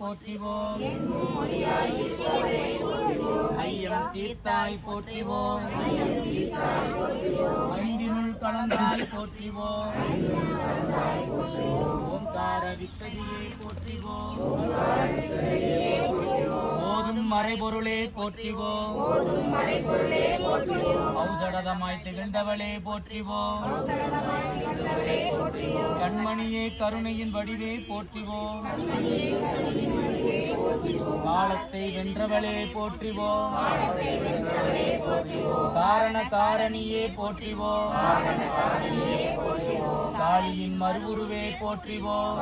போற்றிவோம். ஐயம் தீர்த்தாய் போற்றிவோம். ஐந்தினுள் கலந்தாய் போற்றிவோம். ஓங்கார வித்தகியை போற்றிவோம். ஓதும் மறைபொருளே போற்றிவோம். ஔசடதமாய் திகழ்ந்தவளே போற்றிவோம். கண்மணியே கருணையின் வடிவே போற்றிவோம். காலத்தை வென்றவளே போற்றிவோம். காரண காரணியே போற்றிவோம். காளியின் மறுவுருவே போற்றிவோம்.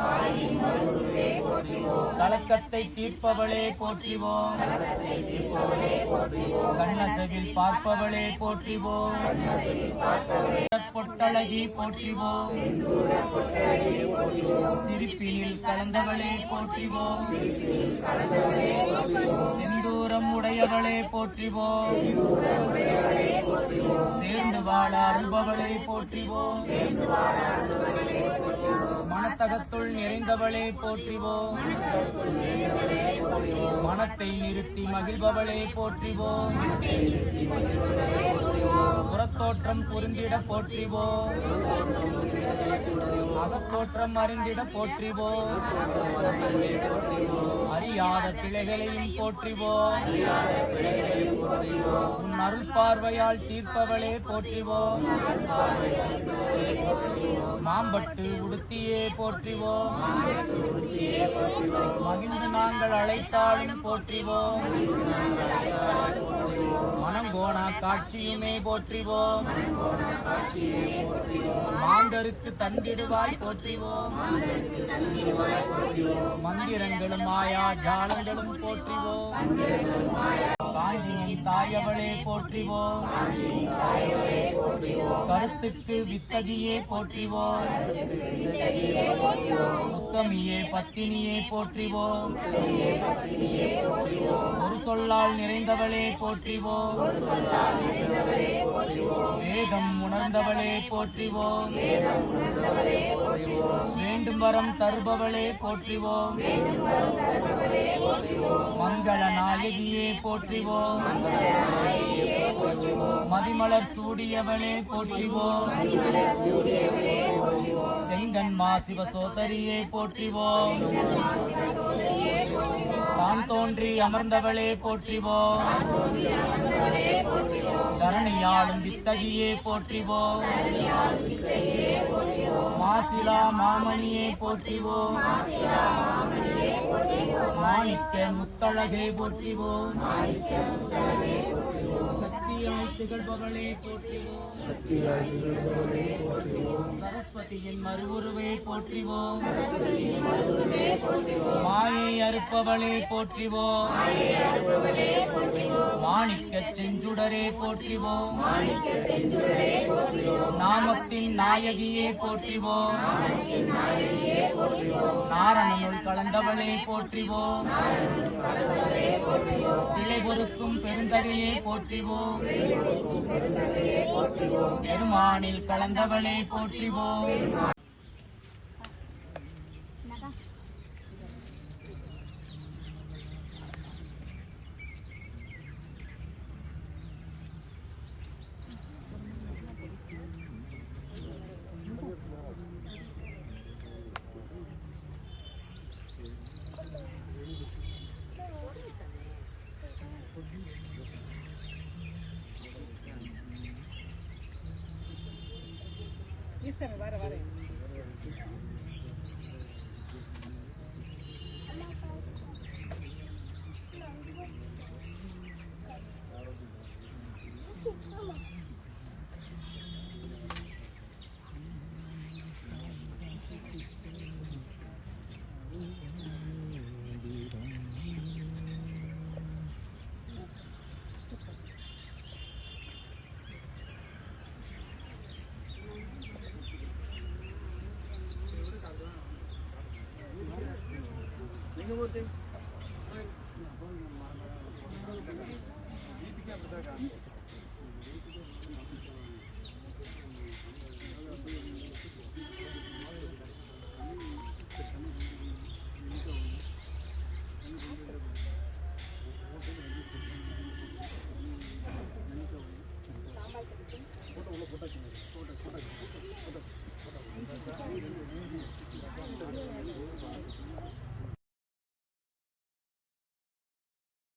கலக்கத்தை தீர்ப்பவளே போற்றிவோம். கண்ணசவில் பார்ப்பவளே போற்றிவோம். பொட்டழகி போற்றிவோம். சிரிப்பினில் கலந்தவளே போற்றிவோம். சிந்தூரம் உடையவளே போற்றிவோம். சேர்ந்து வாழ அருள்பவளே போற்றிவோம். மனத்தகத்துள் நிறைந்தவளே போற்றிவோம். மனத்தை நிறுத்தி மகிழ்பவளே போற்றிவோம். புறத்தோற்றம் புரிந்திட போற்றிவோம். அகத்தோற்றம் அறிந்திட போற்றிவோம். அறியாத பிழைகளையும் போற்றிவோம். உன் அருள் பார்வையால் தீர்ப்பவளே போற்றிவோம். மாம்பட்டு உடுத்தியே போற்றிவோம். மகிழ்ந்து நாங்கள் அழைத்தாலும் போற்றிவோம். மனங்கோணா காட்சியுமே போற்றிவோம். மாந்தருக்கு தந்திடுவாய் போற்றிவோம். மந்திரங்களும் மாயா ஜாலங்களும் போற்றிவோம். வாஞ்சியின் தாயவளே போற்றிவோம். கருத்துக்கு வித்தகியே போற்றிவோம். உத்தமியே பத்தினியே போற்றிவோம். ஒரு சொல்லால் நிறைந்தவளே போற்றிவோம். வேதம் உணர்ந்தவளே போற்றிவோம். வேண்டும் வரம் தருபவளே போற்றிவோம். மங்கள நாயகியே போற்றிவோம். மதிமலர் சூடியவளே போற்றிவோம். செங்கன் மா சிவசோதரியே போற்றிவோம். தான் தோன்றி அமர்ந்தவளே போற்றிவோம். தரணியாளும் வித்தகியே போற்றிவோம். மாசிலா மாமணியே போற்றிவோம். மாணிக்க முத்தழகே போற்றிவோம். சக்தியாய் திகழ்பவளே போற்றிவோம். சரஸ்வதியின் மறுவுருவே போற்றிவோம். மாயை அறுப்பவளே போற்றிவோம். மாணிக்க செஞ்சுடரே போற்றிவோம். நாமத்தின் நாயகியே போற்றிவோம். நாராயண கலந்தவளே போற்றிவோம். திளை பொறுக்கும் பெருந்தகையே போற்றிவோம். பெருமானில் கலந்தவளே போற்றிவோம். Kissing, by the way. बोलते